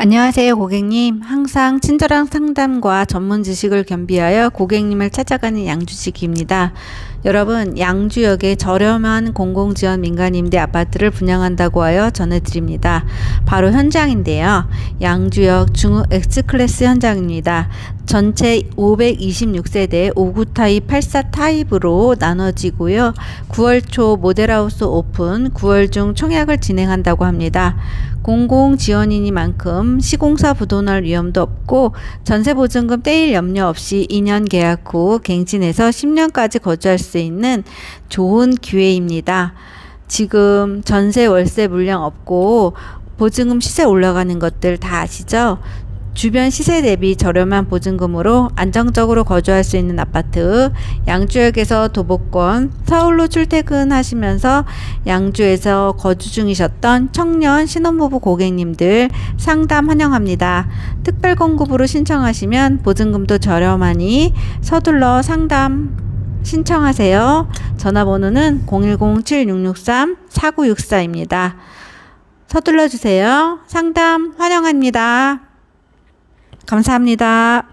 안녕하세요, 고객님. 항상 친절한 상담과 전문 지식을 겸비하여 고객님을 찾아가는 양주식입니다. 여러분, 양주역에 저렴한 공공지원 민간임대 아파트를 분양한다고 하여 전해드립니다. 바로 현장인데요. 양주역 중후 X클래스 현장입니다. 전체 526세대 5구 타입 84 타입으로 나눠지고요. 9월 초 모델하우스 오픈, 9월 중 청약을 진행한다고 합니다. 공공 지원이니만큼 시공사 부도날 위험도 없고 전세 보증금 떼일 염려 없이 2년 계약 후 갱신해서 10년까지 거주할 수 있는 좋은 기회입니다. 지금 전세 월세 물량 없고 보증금 시세 올라가는 것들 다 아시죠? 주변 시세 대비 저렴한 보증금으로 안정적으로 거주할 수 있는 아파트, 양주역에서 도보권, 서울로 출퇴근하시면서 양주에서 거주 중이셨던 청년 신혼부부 고객님들 상담 환영합니다. 특별 공급으로 신청하시면 보증금도 저렴하니 서둘러 상담 신청하세요. 전화번호는 010-7663-4964입니다. 서둘러 주세요. 상담 환영합니다. 감사합니다.